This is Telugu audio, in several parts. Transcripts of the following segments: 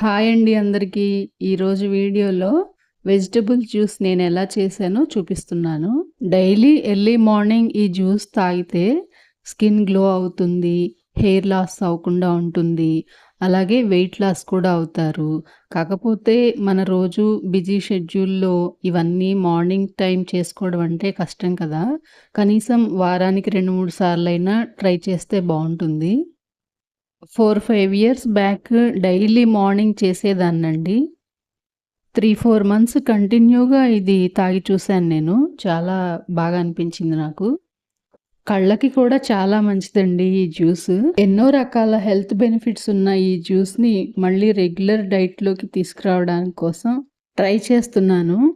హాయ్ అండి అందరికీ. ఈరోజు వీడియోలో వెజిటబుల్ జ్యూస్ నేను ఎలా చేశానో చూపిస్తున్నాను. డైలీ ఎర్లీ మార్నింగ్ ఈ జ్యూస్ తాగితే స్కిన్ గ్లో అవుతుంది హెయిర్ లాస్ అవ్వకుండా ఉంటుంది అలాగే వెయిట్ లాస్ కూడా అవుతారు. కాకపోతే మన రోజు బిజీ షెడ్యూల్లో ఇవన్నీ మార్నింగ్ టైం చేసుకోవడం అంటే కష్టం కదా. కనీసం వారానికి రెండు మూడు సార్లు అయినా ట్రై చేస్తే బాగుంటుంది. Four five years back daily morning చేసేదాన్నండి. Three four months కంటిన్యూగా ఇది తాగి చూశాను నేను. చాలా బాగా అనిపించింది నాకు. కళ్ళకి కూడా చాలా మంచిదండి ఈ జ్యూస్. ఎన్నో రకాల హెల్త్ బెనిఫిట్స్ ఉన్న ఈ జ్యూస్ని మళ్ళీ రెగ్యులర్ డైట్లోకి తీసుకురావడానికి కోసం ట్రై చేస్తున్నాను.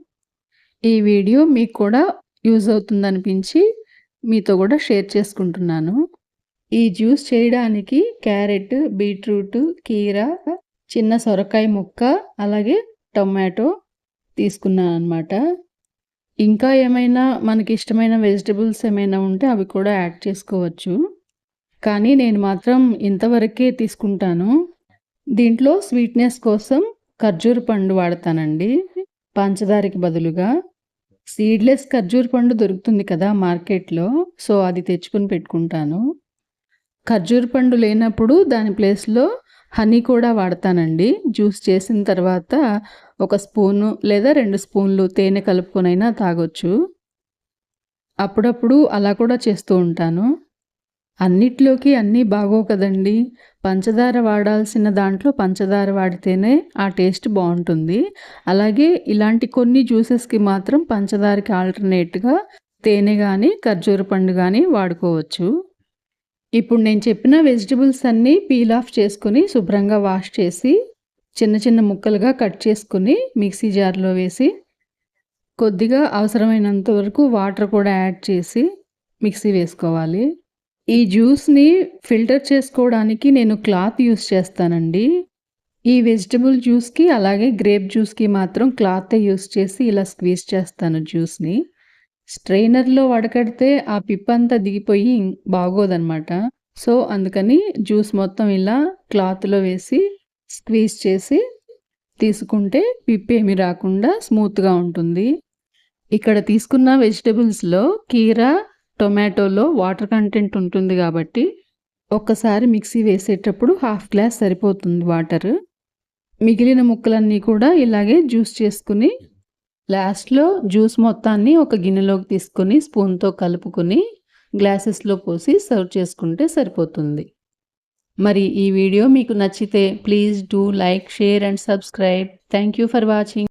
ఈ వీడియో మీకు కూడా యూజ్ అవుతుందనిపించి మీతో కూడా షేర్ చేసుకుంటున్నాను. ఈ జ్యూస్ చేయడానికి క్యారెట్ బీట్రూట్ కీర చిన్న సొరకాయ ముక్క అలాగే టొమాటో తీసుకున్నాను అనమాట ఇంకా ఏమైనా మనకి ఇష్టమైన వెజిటబుల్స్ ఏమైనా ఉంటే అవి కూడా యాడ్ చేసుకోవచ్చు. కానీ నేను మాత్రం ఇంతవరకే తీసుకుంటాను. దీంట్లో స్వీట్నెస్ కోసం ఖర్జూర పండు వాడతానండి. పంచదారికి బదులుగా. సీడ్లెస్ ఖర్జూర పండు దొరుకుతుంది కదా మార్కెట్లో సో అది తెచ్చుకొని పెట్టుకుంటాను. ఖర్జూర పండు లేనప్పుడు దాని ప్లేస్లో హనీ కూడా వాడతానండి. జ్యూస్ చేసిన తర్వాత ఒక స్పూను లేదా రెండు స్పూన్లు తేనె కలుపుకొనైనా తాగొచ్చు. అప్పుడప్పుడు అలా కూడా చేస్తూ ఉంటాను. అన్నిట్లోకి అన్నీ బాగో కదండి. పంచదార వాడాల్సిన దాంట్లో పంచదార వాడితేనే ఆ టేస్ట్ బాగుంటుంది. అలాగే ఇలాంటి కొన్ని జ్యూసెస్కి మాత్రం పంచదారకి ఆల్టర్నేట్గా తేనె కానీ ఖర్జూర పండు కానీ వాడుకోవచ్చు. ఇప్పుడు నేను చెప్పిన వెజిటబుల్స్ అన్నీ పీల్ ఆఫ్ చేసుకుని శుభ్రంగా వాష్ చేసి చిన్న చిన్న ముక్కలుగా కట్ చేసుకుని మిక్సీ జార్లో వేసి కొద్దిగా అవసరమైనంత వరకు వాటర్ కూడా యాడ్ చేసి మిక్సీ వేసుకోవాలి. ఈ జ్యూస్ని ఫిల్టర్ చేసుకోవడానికి నేను క్లాత్ యూస్ చేస్తానండి. ఈ వెజిటబుల్ జ్యూస్కి అలాగే గ్రేప్ జ్యూస్కి మాత్రం క్లాత్ యూస్ చేసి ఇలా స్క్వీజ్ చేస్తాను జ్యూస్ని. స్ట్రైనర్లో వడకడితే ఆ పిప్పంతా దిగిపోయి బాగోదన్నమాట. సో అందుకని జ్యూస్ మొత్తం ఇలా క్లాత్లో వేసి స్క్వీజ్ చేసి తీసుకుంటే పిప్పి ఏమి రాకుండా స్మూత్గా ఉంటుంది. ఇక్కడ తీసుకున్న వెజిటబుల్స్లో కీరా టొమాటోలో వాటర్ కంటెంట్ ఉంటుంది కాబట్టి ఒక్కసారి మిక్సీ వేసేటప్పుడు హాఫ్ గ్లాస్ సరిపోతుంది వాటర్. మిగిలిన ముక్కలన్నీ కూడా ఇలాగే జ్యూస్ చేసుకుని లాస్ట్లో జ్యూస్ మొత్తాన్ని ఒక గిన్నెలోకి తీసుకొని స్పూన్తో కలుపుకొని గ్లాసెస్లో పోసి సర్వ్ చేసుకుంటే సరిపోతుంది. మరి ఈ వీడియో మీకు నచ్చితే please do like share and subscribe. Thank you for watching